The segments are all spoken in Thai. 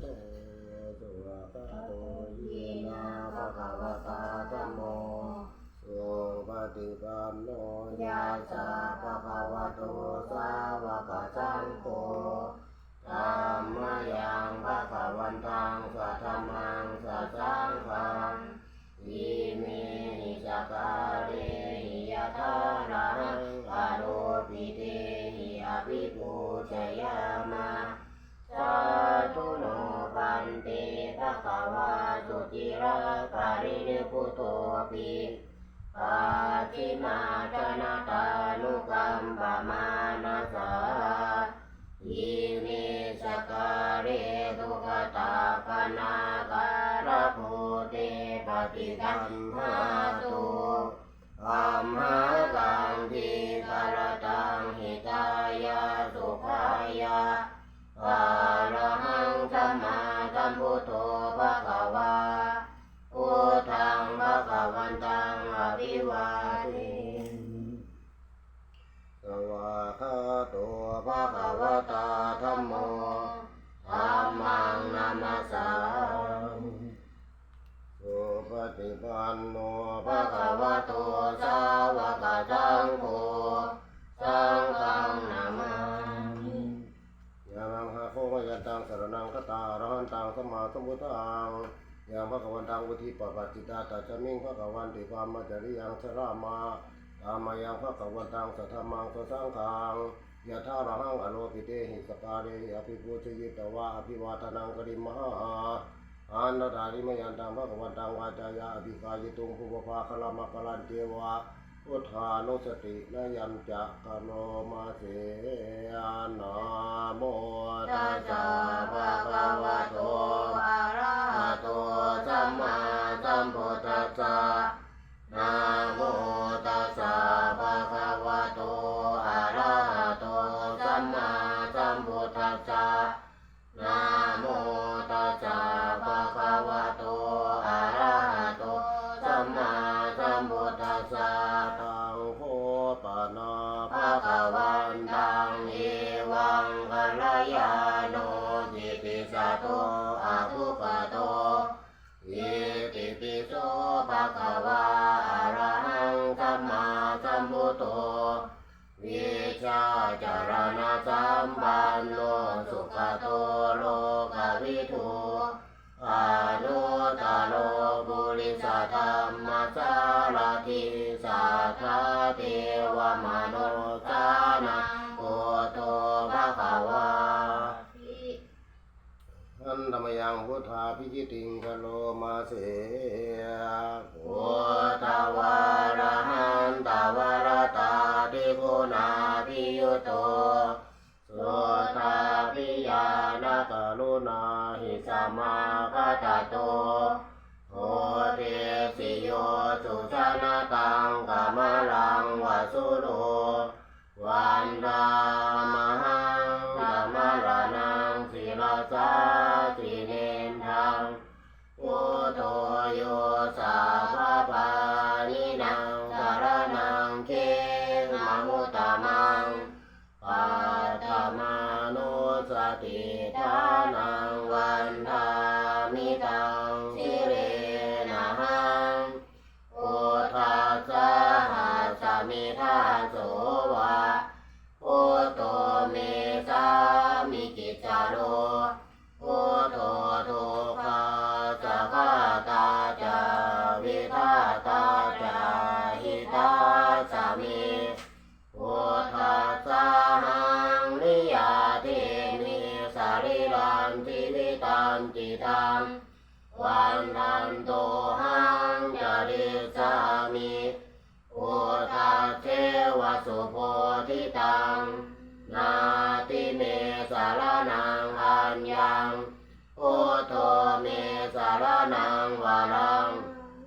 โตสุปโตยินาภะคะวะตาธัมโมสุปฏิปันโนยะสะภะคะวะโตสาวกสังโฆธัมมยังภะคะวันตังสัทธัมมังสัสังฆังอิมิหิจักาเร ภาวะสุจิระการินิพุโตปิปาจินาจนาตานุกัมปมานาสาอิมิสการเรตุกตาปนาการะโพเตปฏิกัมหาต นโนภะคะวะโตสาวกสังโฆสังฆังนามามิยามังหาโคมยันตังสรนังคตาอรหันตังสมมาสมพุทธังยามพระกวันตังวุธิปปัจจิตาตัจจมิงพระกวันติปามาจริยังสรามาตามายังพระกวันตังสัทธามังสสังขังยะธาระหังอโลกิเตหิสการเรหิอภิปูชยิตวะอภิวาทนังกริมหา อันนาริมยันตังพระกวันตังวาจายาอภิกายตุงภูปภาคลามะกลันเทวะพุทธานุสตินยัญจะกโนมาเสนาโมตัสสะภะคะวะโตอะระหะโตสัมมาสัมพุทธัสสะนะโม มปันโนสุขโตโลกวิทูอานุตโลบุริสธรรมสารทิสัทธาเทวมโนสานังโอโตภะคะวาอันธรรมยังพุทธาพิจิติงกโลมาเสพุทธวารหันตวรตาติคุณาพิยุโต นาหิสมาคตโต โสวะพุทโธเมสามิกิจาโรพุโธทุกขาสักาตาจาวิทาตาจาหิตาสามิพุทธัสสะหังนิยาเทมิสาริรันติวิตันติตังวันทันโตหัง วสุโพธิตัง นาติเมสารนังอัญญังพุทโธเมสารนังวารัง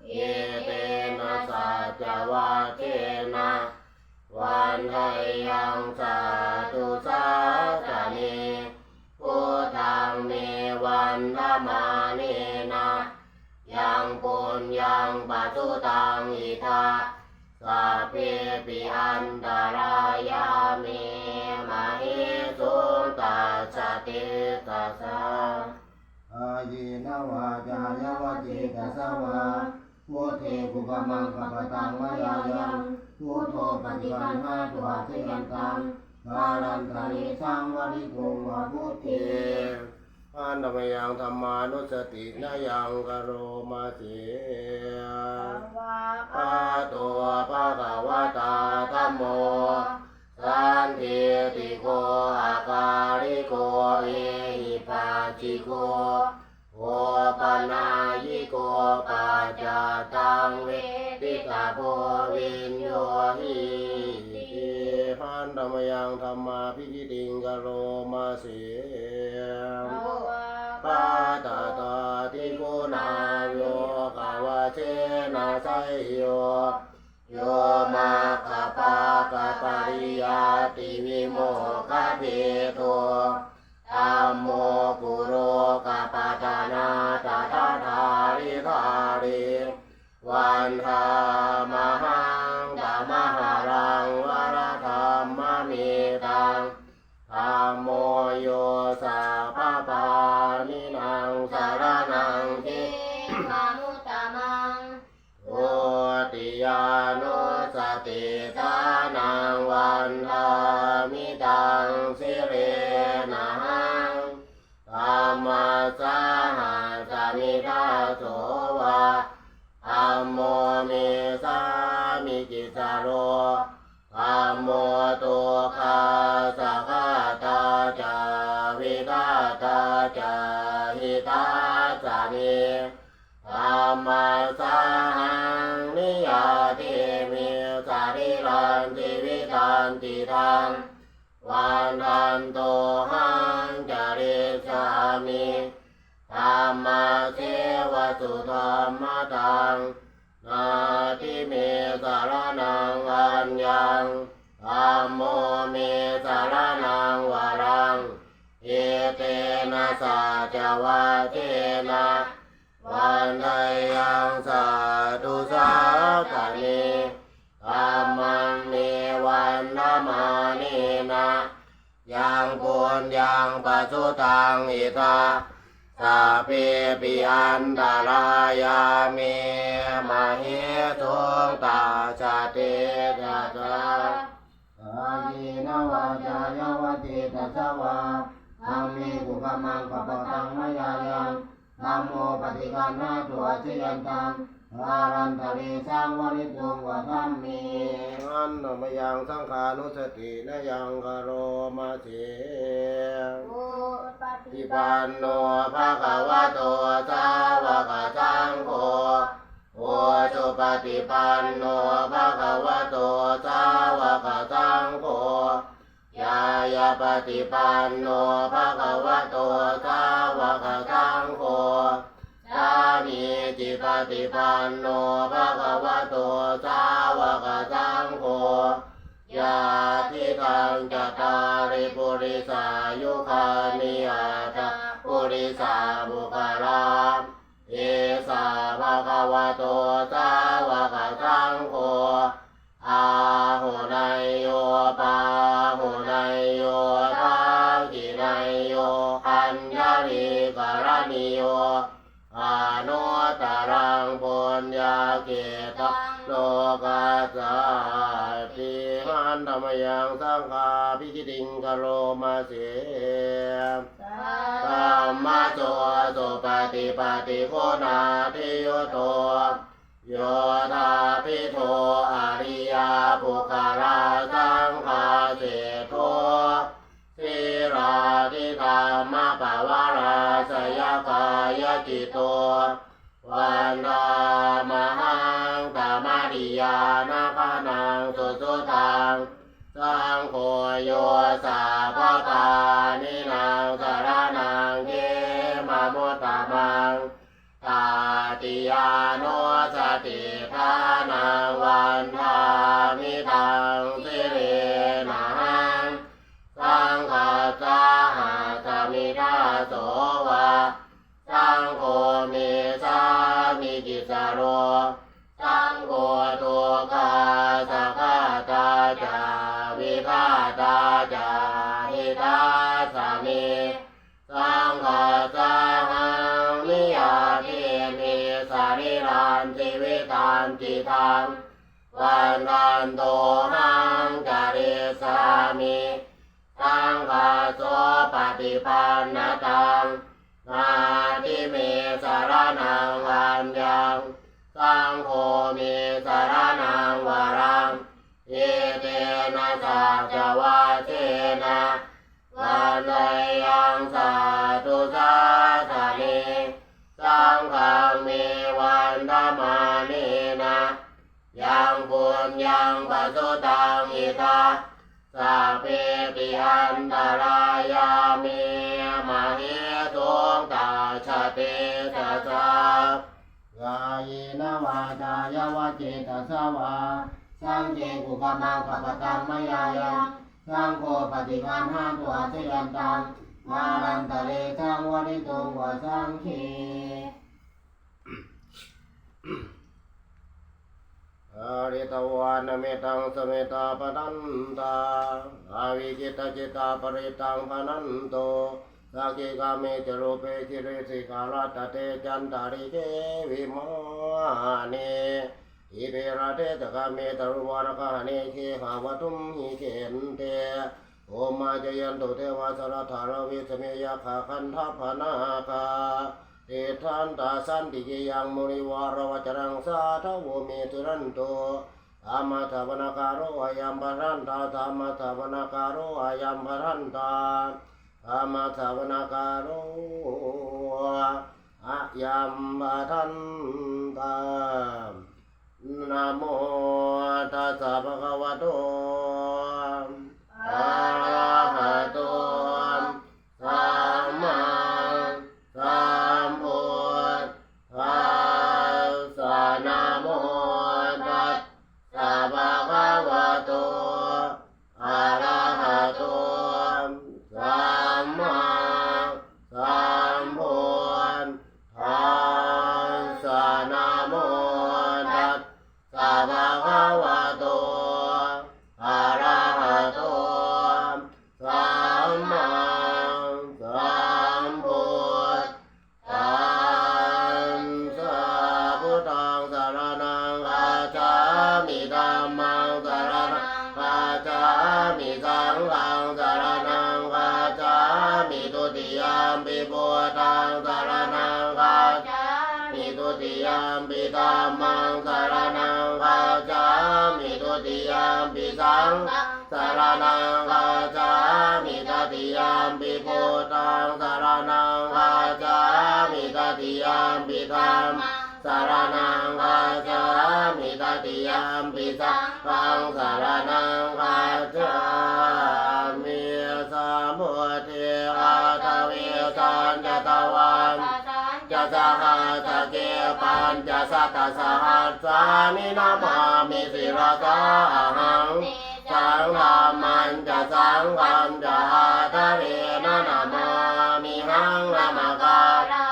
เอเตนะสัจวะเทนะวันไทยังสาธุสาสเนพุทังเมวันธมาเนนะยังปุญญังปัจจุตังอิทา สัพเพปิอันตรายาเมมหิสุงตัสสะติตัสสะอาเยนวาจายวติตัสสวะพุทเทกุกมังกัปตังมายายังพุทโธปฏิปันหาตัวเทยันตังกาลันตาริสังวริโกวะพุทเทอันตมยังธรรมานุสตินายังกโรมาเส วะปะตัวปะกวาตาธัมโมสันติติโกอาการิโกเอหิปัสจิโกโอปนายิโกปัจจตังเวทิตาโพวินโยหิพันธมยังธรรมาพิจิติงกโรมาเสวะปาตาตาติโกนาโยกาวะ เทนะไสโยโยมาคาปากาปริยาติวิโมกะเพโตธัมโมกุโรกะปะตานาตาตาธาริทาริวันธามหา มโมเมสามิกิสาโรธัมโมตุคาสะกตาจาวิทาตาจาหิตาสานิธรรมสังนิยติมิสาริรันติวิตันติทังวันทันโตหังจาริสามิธรรมเสวสุธรรมตัง ทิเมสารนังอัญญังธรรมโมเมสารนังวรัง เอเตนะสัจวะเทนะวันใดยังสาธุสาตานิธรรมังเมวันนามานินะยังปุญยังปัสสุตังอิทา สาเปปิอันตรายามิมาเหตุงตาชาเตตาตาอายีนวาจายวติตัสวะธรรมิกุกมังปะปะตังมายายังนะโมปฏิคันนาตัวเชยันตังอารันตะเรสังวริตุงวะธัมมีอันนมยังสังขานุสตินยังกโรมาเสโอ ทิปันนโนภะคะวะโตสาวกสังโฆโอจุปฏิปันโนภะคะวะโตสาวกสังโฆยายาปฏิปันโนภะคะวะโตสาวกสังโฆสามีจิปฏิปันโนภะคะวะโตสาวกสัง โฆยาทิทังจตาริปุริสายุคานิอาตาปุริสาบุคลาเอสาภะคะวะโตสาวกสังโฆอาหุนายโยปาหุนายโยทักขินายโยอัญญาริกรณิโยอานุตรังปุญญาเกต โลกัสาติหันธรรมยังสังฆาพิจิติงกโรมาเสธรรมะโสสุปฏิปฏิโคนาทิโยโตโยธาพิโทอริยาปุคาราสังฆาเสโทสิราทิธรรมปวาราสยกายจิตโตวันดามหา นาคานังสุสุตังสังโฆโยสาภาปานินางสารนังเกมามุตตะมังตาติยานุสติทานัง ตันจิตังวันกันโตหังจาริสามิสังฆาโสปฏิปันนตังนาทิเมสารนังวันยังสังโฆมีสารนังวรังเอเตนะสัจวาเทนะวันไยังสาธุสาสานิ งฆังมีวันธรรมานีนะยังบุญยังปัสสุตังอิทาสัพเพปิอันตรายามิมาหิทุงตาชาติสะสากายนวาจายวาจิตสวาสังเกกุกามังขปตังมายายังสังโฆปฏิวันห้าตัวเสียนตังมารันตะเลทังวริตุงวสังคีอ ริตวานเมตังสเมตาปนันตาอาวิจิตจิตาปริตังปนันโตสักิกาเมจโรเปจิเรสิกาลตเตจันตาริเกวิมาเนอิเประเทตกาเมตรุวารกาเนเคหาวตุมหิเขนเตโอมาจยันตุเทวาสรธารวิสเมยาขาคันทัพนาคา เตทันตาสันติเกยังมุนิวารวจรังสาทวเมตุรันโตธรรมทวนาคารโรอายัมปรันตาธรรมทวนาคารโรอายัมปรันตาธรรมทวนาคารโรอายัมปรันตานะโมตัสสะภะคะวะโต ตุติยามปิตามังสารนังกาจามิตุติยามปิสังสารนังกาจามิตติยามปิพุทธังสารนังกาจามิตติยามปิธรรมสารนังกาจามิตติยามปิสังฆังสารนังกาจามิสามุทิอาทวิสันจตวัน จะสหัสเกปัญจะสัตสหัสสามินามามิสิรสาหังสังฆามันจะสังฆันจะอาทะเรนะนามามิหังนามการา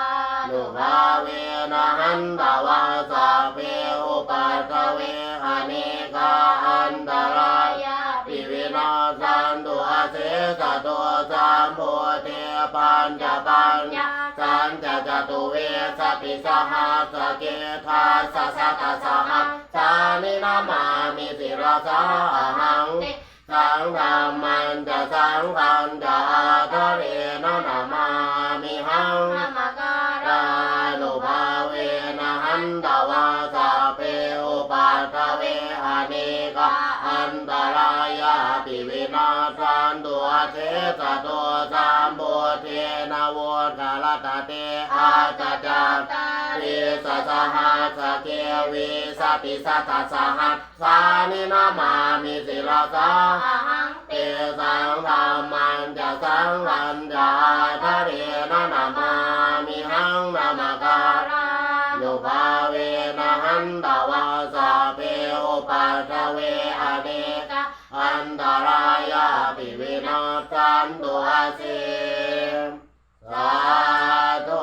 นุภาเวนะหันตวาสาเปอุปัตเวหานิกาอันตรายาปิวินาสันตุอาเสสะตัวสามโพเทปัญจะปัญญา สันจะจตุเวสติสหัสเกธาสสะตสหัสสานินามามิสิรสาหังสังธรรมันจะสังขันจะอาทะเรนะนามา สะตุสามโบเทนะโวกาลตเตอาจจัตติสสหัสเกวิสติสัตตสหัสสานินามามิสิลาสาเตสังธา นตุอาเสสาธุ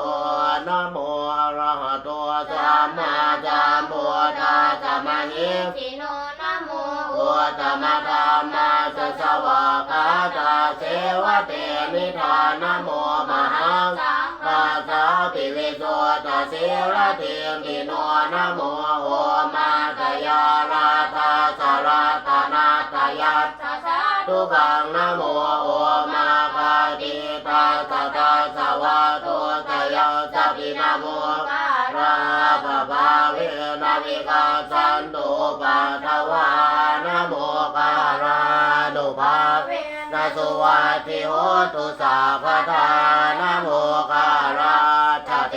นะโมอะระหะโตสัมมาสัมพุทธัสสะมะหิสิโนนะโมอุตตมธรรมาสสวากาตาเสวะเตนิทานโมมหังสังฆอาตัสสะปิวิโสตัสสิระเตียนติโนนะโมโอมาตยาลาทาสาราตนาตยัตสัสสะ ทุกังนะโมโอมาคาติตาตตาสวะโตตยาสัพพินะโมการะราปะภาเวนะวิกาสันตุปัทวานะโมการานุภาเวนะสุวัติโหตุสาพทานะโมการาชะเท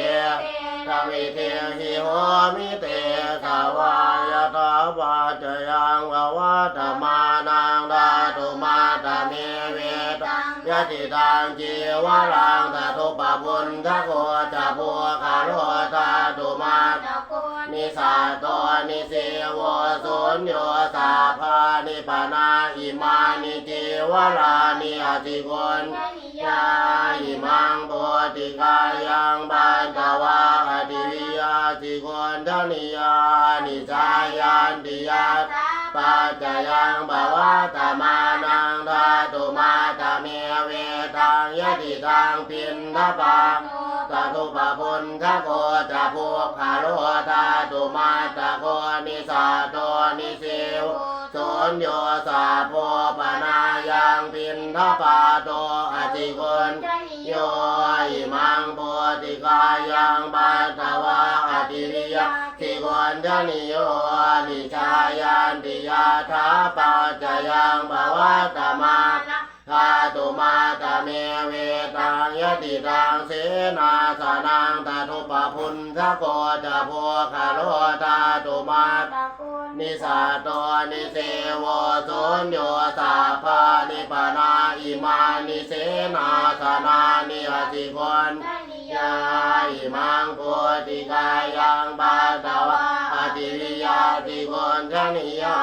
ทวิเทหิโหมิเตสวายตาปาจยังภวัตมานัง ดาตมาตเมเวตังยติตังจีวรังตะทุปปุณทโกจะพัวคาโรตาตุมาตะโกนิสาโตนิเสวสุญโยสาภานิปนาอิมานิจิวรานิอติโกนยะนิยาอิมังโพธิกายังบันตวาอติวิยาสิโกนทนิยานิจายันติยา ปัจจยังบาวะตมานังธาตุมาตเมเวตังยติตังปินทปังตาตุปะพุนทโกจะพวกขาโลธาตุมาตะโกนิสาโตนิเสวสุญโยสาโพปนายังปินทปาโตอติโกนยะนิ โยอิมังโพธิกายังปัตตวะอติริยะทิโกนทนิโยนิชายันติยาธาปัจจยังภวะตมาธาตุมาตเมเวตังยติตังเสนาสนังตทุปพุนทโกจะโพคาโลธา ตุมาตนิสาโตนิเสวสุญโยสาภานิปนาอิมานิเสนาสนานิอติคนยะนิยาอิมังโพธิกายังบาตวะอติวิยาติคนชนิยา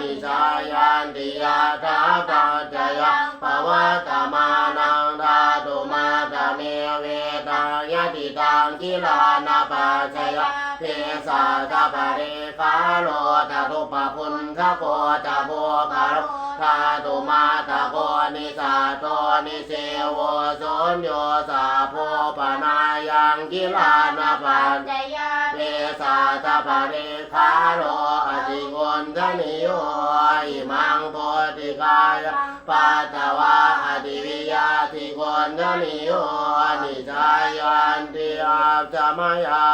นิสายันติยาทาปัจจยาภวะตมานังธาตุมาตเมเวตังยติตังกิลานาปัจจยา เทสาตาปะเรคาโลตาตุปะพุนทโกตาโพคาโลตาตุมาตาโกนิสาโตนิเสวสุญโยสาโพปนายังกิลานาปันจยาเทสาตาปะเรคาโลอติโกนทนิโย อิมังโพธิกายปัตตวะอติวิยาติโกนทนิโยนิจายันติอาจามายา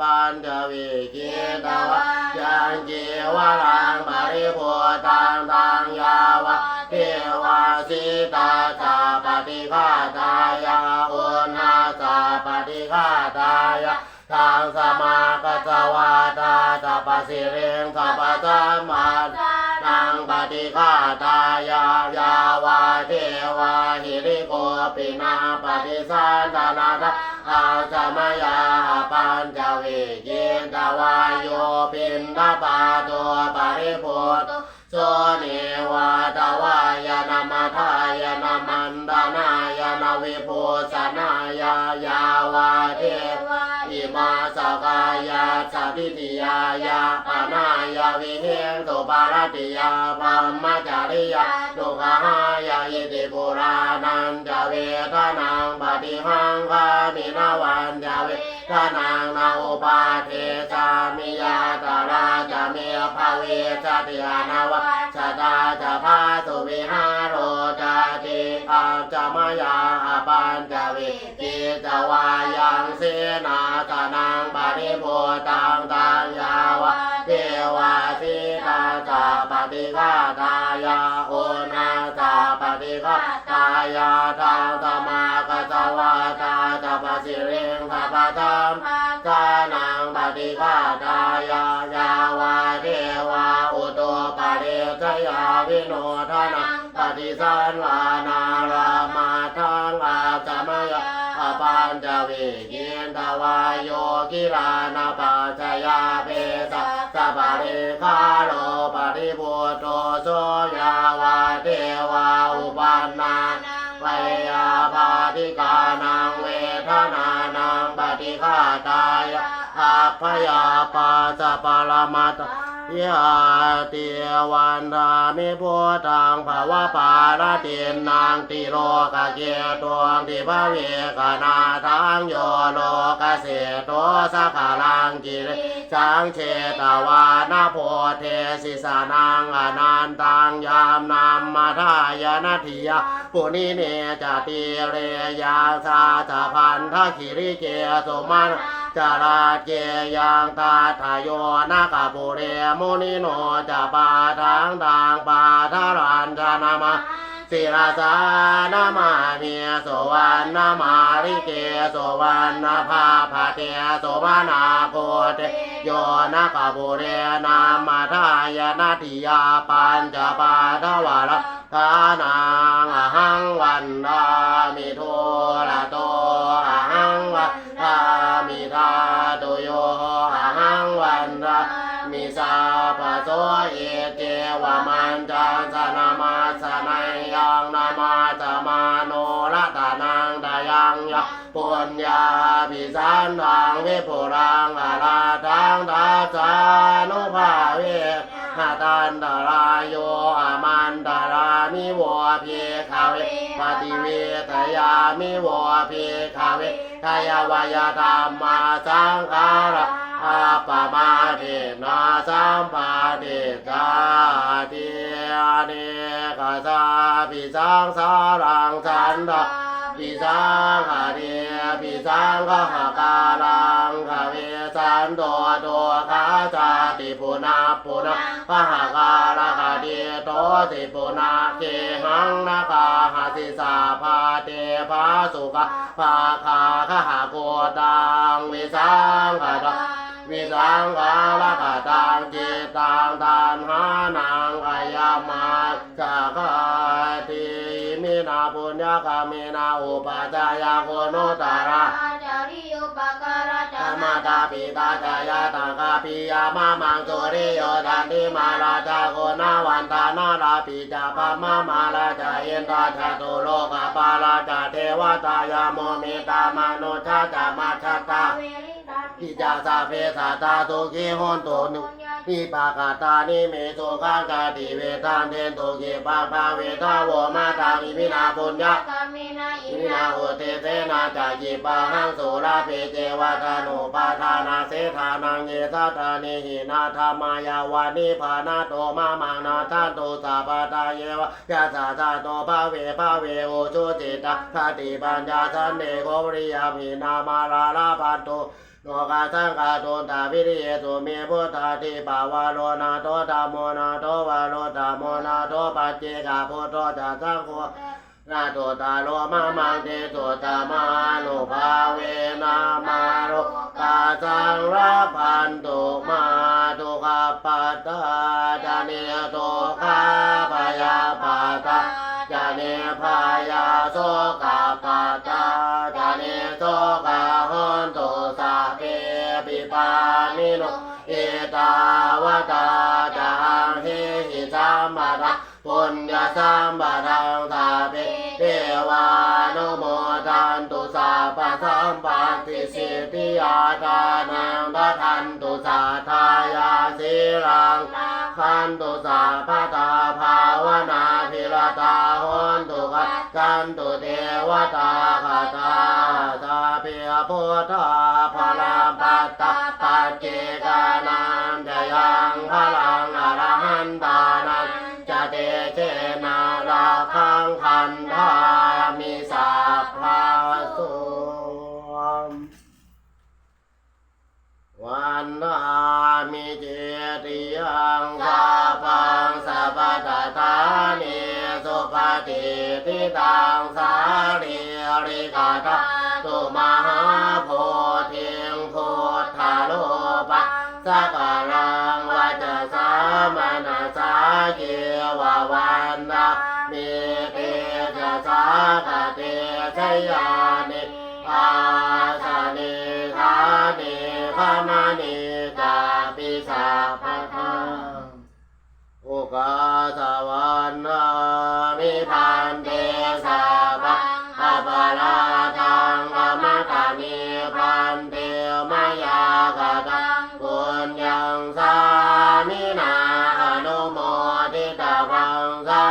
ปันจวิกิตวะยังจีวรังปริโภตังตังยาวะเทวาสิตาสาปฏิฆาตายาอุณาสาปฏิฆาตายาทางสมากัสสวาตาตาปสิเรงสัพพสัมมา ทางปฏิฆาตายายาวาเทวาหิริโกปินาปฏิสันตนาทอาสมยาปัญจเวกินตวายโยปินทปาตัวปริโพตโสเนวาตวายนามาทายนามันดานายนาวิโพสนายายาวาเทวอิ มาสกายาสัพพิติยายาปานายาวิเฮงตุปารติยาปัมมจาริยาตุกหายาอิติปุรานันจะเวทนังปฏิหังคามินาวันจะเวทนังนาอุปาเทสามิยาตาราจะเมภาเวสติยานาวะสตาจะพาสุวิหารโรจติอาจะมายาปัญจเวกิ จวายังเสนาสนังปริโภตังตังยาวะเทวาสิตาจาปฏิฆาตายาโอนาจาปฏิฆาตายาทางธรรมากัสวาตาตปสิเรงสัพพธรรมกานังปฏิฆาตายายาวาเทวาอุตโตปเรชยาวิโนทนังปฏิสันวานารามาทังอาจามยา อปัญจเวกินทวายโยกิลานาปัจจยาเปตะสัปะเรคาโลปฏิบุตโตโสยาวาเทวาอุปันนาไวยาปาติกานังเวทนานังปฏิฆาตายอัพยาปาสะปรมัตถ ยาติวันธามิพุทธังภาวะปาลตินนางติโลกะเกตวงติภเวกนาทังโยโลกเสโตสักขาลังกิริจังเชตวานาโพเทสิสานังอนันตังยามนามมาทายนาทิยปุณิเนจติเรยาสาสะพันทคิริเกสมัน จาราเจยังตาทายโยนาคาปุเรมุนิโนจะปาทังดังปาทารันจานามาศิราสานามาเมียโสวันนามาริเกโสวันนาภาภาเตโสมานาโกเตโยนาคาปุเรนามาทายนาทิยาปัญจปาทวาระทานังหังวันดามิโทละโตาปะโสเอเกวะมันจาสนามาสนัยยังนามาสมาโนรัตนังดายังยะปุญญาภิสันทังวิปุรังอาราทังทัสสานุภาเวหาตันตรายโยอามันตรามิวะเพคาเวปฏิเวทยามิวะเพคาเวทายวายธรรมาสังขาระ อาปะมาเทนาสัมปาเทกาเทียเนกาสาปิสังสารังสันตปิสังหาเดียปิสังขหาการังขเวสันโตโตคาจาติปุนาปุนาขหาการะคาเดียโตติปุนาเคหังนาคาหาสิสาภาเตภาสุขภาคาขหาโกตังวิสังขตัง วิสังกาลกตังจิตตังทานหานังกายามาสักติมินาปุญญกามินาอุปจายาโกโนตาระจาริโยปการะธจารรมตาปิตาจายาตากาปิยามามังสุริโยดันติมาราชาโกนาวันตานาราปิจาปามามาราชาเอนตาชาตุโลกาปาราชาเทวตายาโมเมตามนุชาจามาชาตา เวริตาปิจาสาเพสาตาโตุกิหนตุนุนิปากาตานิเมสุขังกาติเวทันเทนตุกิปาปาเวทาวมาตามิมินาปุญญามินาอิมินาโหเตเสนาจาจิปาหังสุราเพเจวะทานุปาทานาเสธานังเยสัตานิหินาธรรมายาวานิพานาโตมามังนาทันตุสาปาตาเยวะยาสาสาโตภาเวภาเวโอชุจิตาคติปัญญาสันเดโกวริยามินามาราลาปันตุ โลกาสังกาตุตาวิริยตุเมพุทธาติปาวาโลนาโตธรรมโมนาโตวาโลธรรมโมนาโตปัจเจกาพุทโธจัสสังโฆนาโตตาโลมามังเตโตตามาโลภาเวนามาโลกาสังราพันตุมาตุกาปัตตาจานิโตคาปยาปัตตาจาเนพายาโสกาามิโนเอตาวตาจางเฮหิสัมมาราปุญญาสัมปะทังสาเปเทวานุโมทันตุสาปะสัมปันติสิทธิยาทานังทันตุสาทายาสิรัง ขันตุสาพตาภาวนาพิรตาหนตุกัจจันตุเทวตาคาตาสาเปียพุทธาพลังปัตตาปัจเจกานันจะยังพลังอรหันตานันจะเตเจนาราคังคันธามิสัพพาสุม วันนามิเจติยังสาปังสัพพตตานิสุปฏิทิตังสาริริกาตาตุมหาโพธิงพุทธาโลปะสักการังวัจสามนาสาเกววันนามิเตจะสากเตชยานิอาสานิธานิ คามณีตาปิสาภะทาโอกาสวันณามิพันเตสาปัอาปาลาตังกามตานิพันเตมายากาตังปุญญังสามินาอนุโมทิตวังสา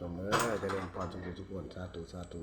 สมอจะเรียนพรทุกทุกคนสาธุสาธุ